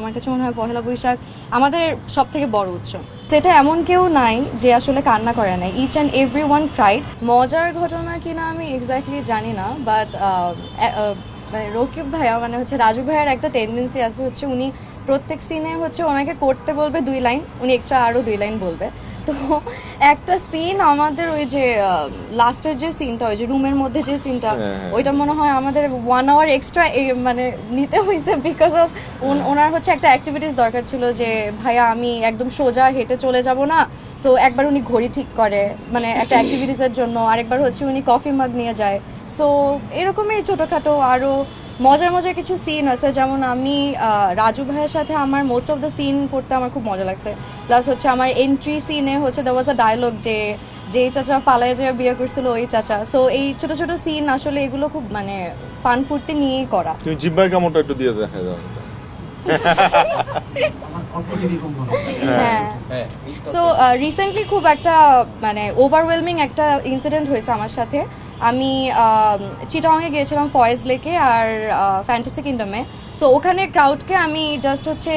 আমার কাছে মনে হয় পহেলা বৈশাখ আমাদের সব থেকে বড় উৎসব। সেটা এমন কেউ নাই যে আসলে কান্না করে নাই। Each and every one cried মজার ঘটনা কিনা আমি এক্স্যাক্টলি জানি না বাট মানে রকিব ভাইয়া মানে হচ্ছে রাজু ভাইয়ার একটা টেন্ডেন্সি আছে হচ্ছে উনি প্রত্যেক সিনে হচ্ছে ওনাকে করতে বলবে দুই লাইন উনি এক্সট্রা আরও দুই লাইন বলবে। তো একটা সিন আমাদের ওই যে লাস্টের যে সিনটা ওই যে রুমের মধ্যে যে সিনটা হ্যাঁ, হ্যাঁ। ওইটা মনে হয় আমাদের ওয়ান আওয়ার এক্সট্রা মানে নিতে হয়েছে বিকজ অফ ওনার হচ্ছে একটা অ্যাক্টিভিটিস দরকার ছিল যে ভাইয়া আমি একদম সোজা হেঁটে চলে যাব না। সো একবার উনি ঘড়ি ঠিক করে মানে একটা অ্যাক্টিভিটিসের জন্য আরেকবার হচ্ছে উনি কফি মাগ নিয়ে যায়। সো এরকমই ছোটোখাটো আরও মজার মজার কিছু সিন আছে, যেমন আমি রাজু ভাইয়ের সাথে আমার মোস্ট অফ দ্য সিন করতে আমার খুব মজা লাগছে। প্লাস হচ্ছে আমার এন্ট্রি সিনে হচ্ছে দেওয়া আ ডায়লগ যে যে চাচা পালায় যে বিয়ে করছিল ওই চাচা। সো এই ছোট ছোট সিন আসলে এগুলো খুব মানে ফান ফুর্তি নিয়েই করা। তুমি জিব্বার কেমনটা একটু দিয়ে দেখা যাও সো রিসেন্টলি খুব একটা মানে ওভারওয়েলমিং একটা ইনসিডেন্ট হয়েছে আমার সাথে। আমি চিটাংয়ে গিয়েছিলাম ফয়েজ লেকে আর ফ্যান্টাসি কিংডমে সো ওখানে ক্রাউডকে আমি জাস্ট হচ্ছে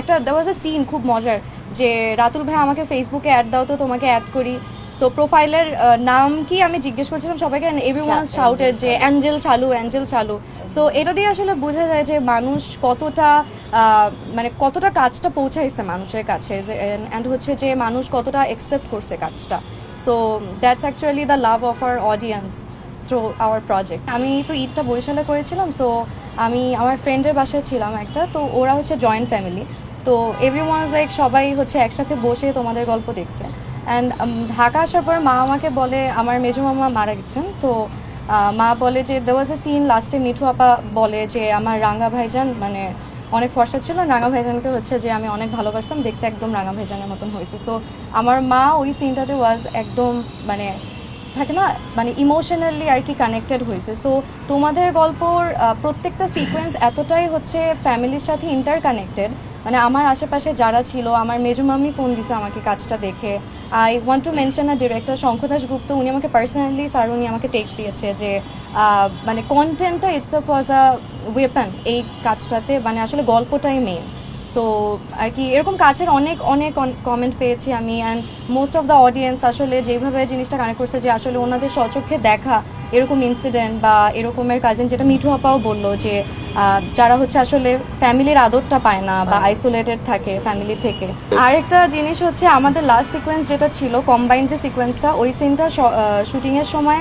একটা দেওয়া সিন খুব মজার যে রাতুল ভাই আমাকে ফেসবুকে অ্যাড দাও তো তোমাকে অ্যাড করি। সো প্রোফাইলের নাম কি আমি জিজ্ঞেস করছিলাম সবাইকে এভরি ওয়ান শাউটেড যে angel Shalu angel Shalu so এটা দিয়ে আসলে বোঝা যায় যে মানুষ কতটা মানে কতটা কাজটা পৌঁছাইছে মানুষের কাছে অ্যান্ড হচ্ছে যে মানুষ কতটা অ্যাকসেপ্ট করছে কাজটা। So that's actually the love of our audience through our project আমি তো ঈদটা বরিশালে করেছিলাম সো আমি আমার ফ্রেন্ডের বাসায় ছিলাম একটা তো ওরা হচ্ছে জয়েন্ট ফ্যামিলি তো এভরি ওয়ান্স লাইক সবাই হচ্ছে একসাথে বসে তোমাদের গল্প দেখছে। অ্যান্ড ঢাকা আসার পর মা আমাকে বলে, আমার মেজো মামা মারা গেছেন। তো মা বলে যে দেওয়া ওয়াজ এ সিন লাস্টে মিঠু আপা বলে যে, আমার রাঙ্গা ভাইজান মানে অনেক ফর্সা ছিল, রাঙা ভাইজানকে হচ্ছে যে, আমি অনেক ভালোবাসতাম, দেখতে একদম রাঙা ভাইজানের মতন হয়েছে। সো আমার মা ওই সিনটাতে ওয়াজ একদম মানে থাকে না মানে ইমোশনালি আর কি কানেক্টেড হয়েছে। সো তোমাদের গল্পর প্রত্যেকটা সিকোয়েন্স এতটাই হচ্ছে ফ্যামিলির সাথে ইন্টার কানেক্টেড মানে আমার আশেপাশে যারা ছিল, আমার মেজো মামি ফোন দিছে আমাকে কাজটা দেখে। I want to mention a director Shankhadas Gupta, উনি আমাকে পার্সোনালি স্যার উনি আমাকে টেক্সট দিয়েছে যে মানে কন্টেন্টটা ইটসেলফ ওয়াজ আ ওয়েপন এই কাজটাতে মানে আসলে গল্পটাই মেইন সো আর কি, এরকম কাছের অনেক অনেক কমেন্ট পেয়েছি আমি। And most of the audience আসলে যেভাবে জিনিসটা কানেক্ট করছে যে আসলে ওনাদের স্বচক্ষে দেখা এরকম ইনসিডেন্ট বা এরকমের কাজিন যেটা মিঠু আপাও বলল যে যারা হচ্ছে আসলে ফ্যামিলির আদরটা পায় না বা আইসোলেটেড থাকে ফ্যামিলি থেকে। আরেকটা জিনিস হচ্ছে আমাদের লাস্ট সিকোয়েন্স যেটা ছিল কম্বাইন্ড যে সিকোয়েন্সটা ওই সিনটা শুটিংয়ের সময়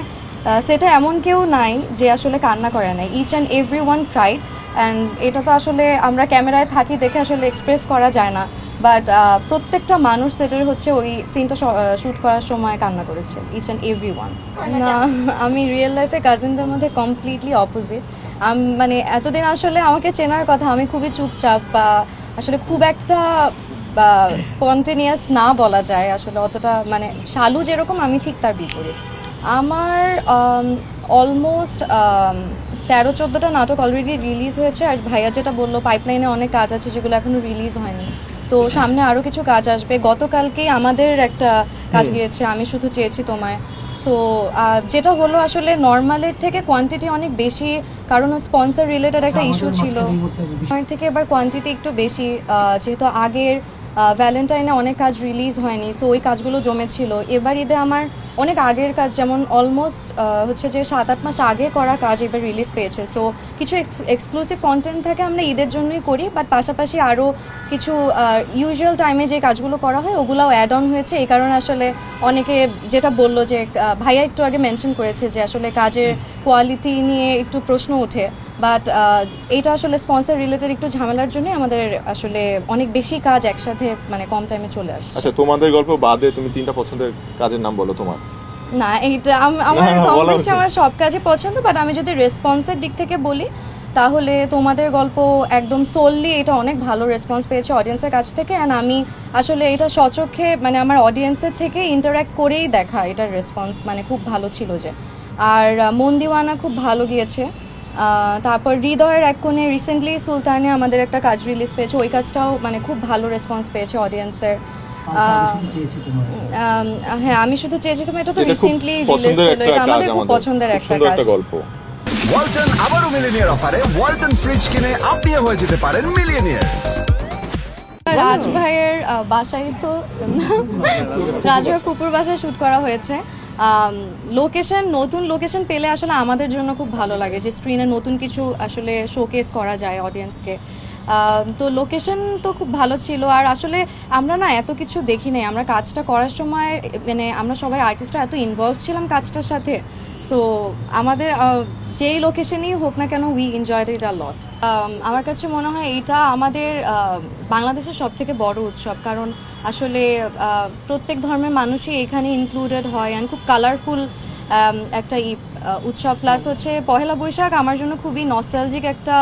সেটা এমন কেউ নাই যে আসলে কান্না করে নাই। Each and every one cried and এটা তো আসলে আমরা ক্যামেরায় থাকি দেখে আসলে এক্সপ্রেস করা যায় না। বাট প্রত্যেকটা মানুষ সেটার হচ্ছে ওই সিনটা শ্যুট করার সময় কান্না করেছে ইচ অ্যান্ড এভরি ওয়ান না আমি রিয়েল লাইফে কাজিনদের মধ্যে কমপ্লিটলি অপোজিট মানে এতদিন আসলে আমাকে চেনার কথা আমি খুবই চুপচাপ বা আসলে খুব একটা বা স্পন্টেনিয়াস না বলা যায় আসলে অতটা মানে শালু যেরকম আমি ঠিক তার বিপরীত। আমার অলমোস্ট তেরো চোদ্দোটা নাটক অলরেডি রিলিজ হয়েছে আর ভাইয়া যেটা বলল পাইপলাইনে অনেক কাজ আছে যেগুলো এখনও রিলিজ হয়নি। তো সামনে আরও কিছু কাজ আসবে। গতকালকেই আমাদের একটা কাজ গিয়েছে আমি শুধু চেয়েছি তোমায়। সো যেটা হলো আসলে নর্মালের থেকে কোয়ান্টিটি অনেক বেশি কারণ স্পন্সর রিলেটেড একটা ইস্যু ছিল। থেকে এবার কোয়ান্টিটি একটু বেশি যেহেতু আগের ভ্যালেন্টাইনে অনেক কাজ রিলিজ হয়নি সো ওই কাজগুলো জমেছিল। এবার ঈদে আমার অনেক আগের কাজ যেমন অলমোস্ট হচ্ছে যে সাত আট মাস আগে করা কাজ এবার রিলিজ পেয়েছে। সো কিছু এক্সক্লুসিভ কন্টেন্ট থাকে আমরা ঈদের জন্যই করি বাট পাশাপাশি আরও কিছু ইউজুয়াল টাইমে যে কাজগুলো করা হয়, ওগুলাও অ্যাড অন হয়েছে। এই কারণে আসলে অনেকে যেটা বলল যে ভাইয়া একটু আগে মেনশন করেছে যে, আসলে কাজের কোয়ালিটি নিয়ে একটু প্রশ্ন ওঠে। বাট এটা আসলে স্পন্সর রিলেটেড একটু ঝামেলার জন্য আমাদের আসলে অনেক বেশি কাজ একসাথে মানে কম টাইমে চলে আসছে। আচ্ছা তোমাদের গল্প বাদে তুমি তিনটা পছন্দের কাজের নাম বলো তোমার। না এইটা আমার না, না, কম বেশি আমার সব কাজই পছন্দ বাট আমি যদি রেসপন্সের দিক থেকে বলি তাহলে তোমাদের গল্প একদম সোললি এটা অনেক ভালো রেসপন্স পেয়েছে অডিয়েন্সের কাছ থেকে অ্যান্ড আমি আসলে এটা সচক্ষে মানে আমার অডিয়েন্সের থেকে ইন্টারাক্ট করেই দেখা এটার রেসপন্স মানে খুব ভালো ছিল যে। আর আহ, মন দিওয়ানা খুব ভালো গিয়েছে। তারপর হৃদয়ের এক কোণে রিসেন্টলি সুলতানে আমাদের একটা কাজ রিলিজ পেয়েছে ওই কাজটাও মানে খুব ভালো রেসপন্স পেয়েছে অডিয়েন্সের হ্যাঁ আমি শুধু চেয়েছি তুমি এটা তো রিসেন্টলি রিলিজ হলো এটা আমাদের খুব পছন্দের একটা কাজ। গল্প। ওয়ালটন আবারও মিলিনিয়ার অফারে ওয়ালটন ফ্রিজ কিনে আপনিও হয়ে যেতে পারেন মিলিয়নিয়ার। রাজ ভাইয়ের বাসায় তো রাজ ভাইয়ের ফুপুর বাসায় শ্যুট করা হয়েছে। লোকেশন নতুন লোকেশন পেলে আসলে আমাদের জন্য খুব ভালো লাগে যে স্ক্রিনে নতুন কিছু আসলে শোকেস করা যায় অডিয়েন্সকে তো লোকেশন তো খুব ভালো ছিল। আর আসলে আমরা না এত কিছু দেখি নাই। আমরা কাজটা করার সময় মানে আমরা সবাই আর্টিস্টরা এত ইনভলভ ছিলাম কাজটার সাথে। সো আমাদের যেই লোকেশনেই হোক না কেন উই এনজয়েড ইট আ লট আমার কাছে মনে হয় এটা আমাদের বাংলাদেশের সব থেকে বড় উৎসব। কারণ আসলে প্রত্যেক ধর্মের মানুষই এখানে ইনক্লুডেড হয় অ্যান্ড খুব কালারফুল একটা উৎসব। প্লাস হচ্ছে পহেলা বৈশাখ আমার জন্য খুবই নস্টালজিক একটা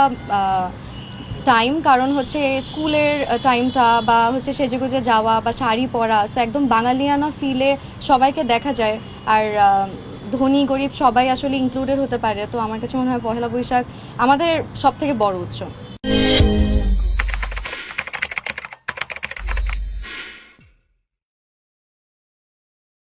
টাইম কারণ হচ্ছে স্কুলের টাইমটা বা হচ্ছে সেজেগুজে যাওয়া বা শাড়ি পরা সো একদম বাঙালিয়ানা ফিলে সবাইকে দেখা যায়। আর ধনী, গরিব সবাই আসলে ইনক্লুডেড হতে পারে। তো আমার কাছে মনে হয় পহেলা বৈশাখ আমাদের সব থেকে বড় উৎসব।